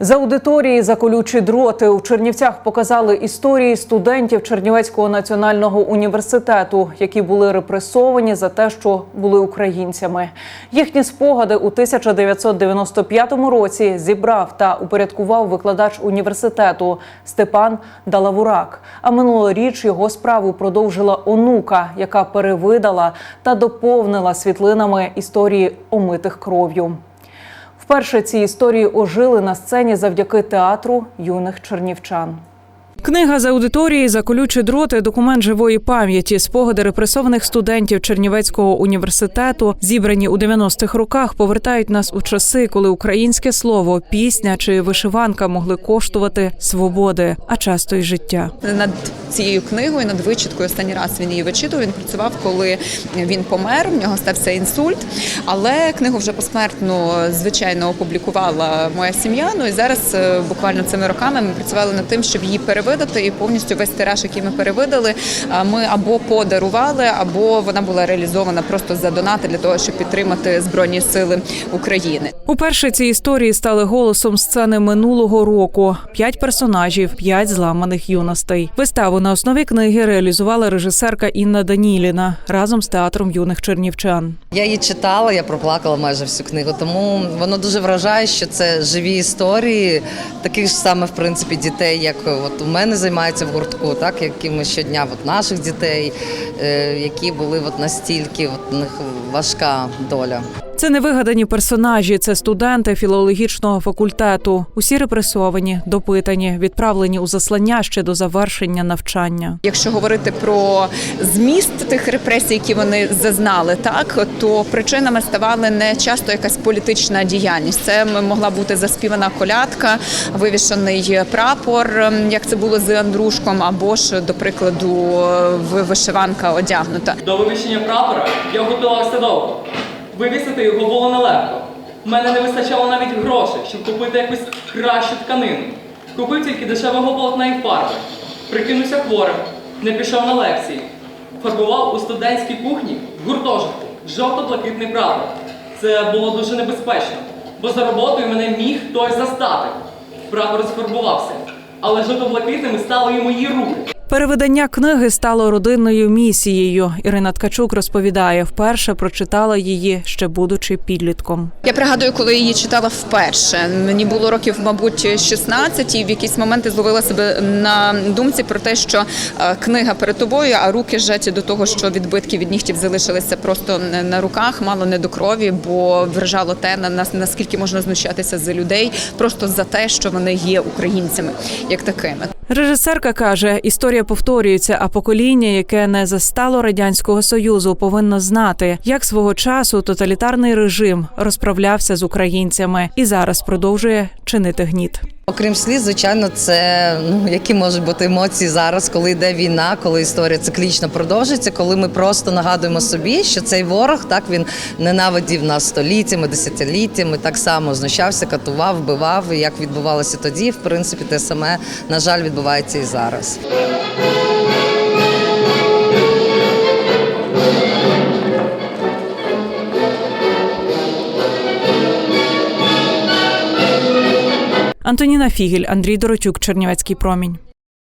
З аудиторії за колючі дроти у Чернівцях показали історії студентів Чернівецького національного університету, які були репресовані за те, що були українцями. Їхні спогади у 1995 році зібрав та упорядкував викладач університету Степан Далавурак. А минулоріч його справу продовжила онука, яка перевидала та доповнила світлинами історії омитих кров'ю. Вперше ці історії ожили на сцені завдяки театру юних чернівчан. Книга з аудиторії за колючі дроти, документ живої пам'яті, спогади репресованих студентів Чернівецького університету, зібрані у 90-х роках, повертають нас у часи, коли українське слово, пісня чи вишиванка могли коштувати свободи, а часто й життя. над цією книгою, над вичиткою. Останній раз він її вичитував. Він працював, коли він помер. В нього стався інсульт. Але книгу вже посмертно, звичайно, опублікувала моя сім'я. Ну і зараз, е, буквально цими роками, ми працювали над тим, щоб її перевидати, і повністю весь тираж, який ми перевидали, а, ми або подарували, або вона була реалізована просто за донати для того, щоб підтримати збройні сили України. Уперше ці історії стали голосом сцени минулого року: п'ять персонажів, п'ять зламаних юностей. Виставу на основі книги реалізувала режисерка Інна Даніліна разом з театром юних чернівчан. Я її читала, я проплакала майже всю книгу. Тому воно дуже вражає, що це живі історії таких ж саме в принципі дітей, як от у мене займаються в гуртку, так якими щодня, от наших дітей, е, які були от настільки, от них важка доля. Це не вигадані персонажі, це студенти філологічного факультету. Усі репресовані, допитані, відправлені у заслання ще до завершення навчання. Якщо говорити про зміст тих репресій, які вони зазнали, так то причинами ставали не часто якась політична діяльність. Це могла бути заспівана колядка, вивішений прапор, як це було з Андрушком, або ж, до прикладу, вишиванка одягнута. До вивішення прапора я готувався довго. Вивісити його було нелегко. У мене не вистачало навіть грошей, щоб купити якусь кращу тканину. Купив тільки дешевого полотна і фарби. Прикинувся хворим, не пішов на лекції. Фарбував у студентській кухні гуртожитку жовто-блакитний прапор. Це було дуже небезпечно, бо за роботою мене міг хтось застати. Прапор сфарбувався, але жовто-блакитними стали і мої руки. Перевидання книги стало родинною місією. Ірина Ткачук розповідає, вперше прочитала її ще будучи підлітком. Я пригадую, коли її читала вперше. Мені було років, мабуть, 16, і в якісь моменти зловила себе на думці про те, що е, книга перед тобою, а руки жаті до того, що відбитки від нігтів залишилися просто на- на руках, мало не до крові, бо вражало те, на нас наскільки можна знущатися з людей, просто за те, що вони є українцями, як такими. Режисерка каже, історія повторюється, а покоління, яке не застало радянського союзу, повинно знати, як свого часу тоталітарний режим розправлявся з українцями і зараз продовжує чинити гніт. Окрім сліз, звичайно, це ну які можуть бути емоції зараз, коли йде війна, коли історія циклічно продовжується, коли ми просто нагадуємо собі, що цей ворог так він ненавидів нас століттями, десятиліттями, так само знущався, катував, вбивав. Як відбувалося тоді, в принципі, те саме на жаль відбувається і зараз. Антоніна Фігель, Андрій Доротюк, Чернівецький промінь.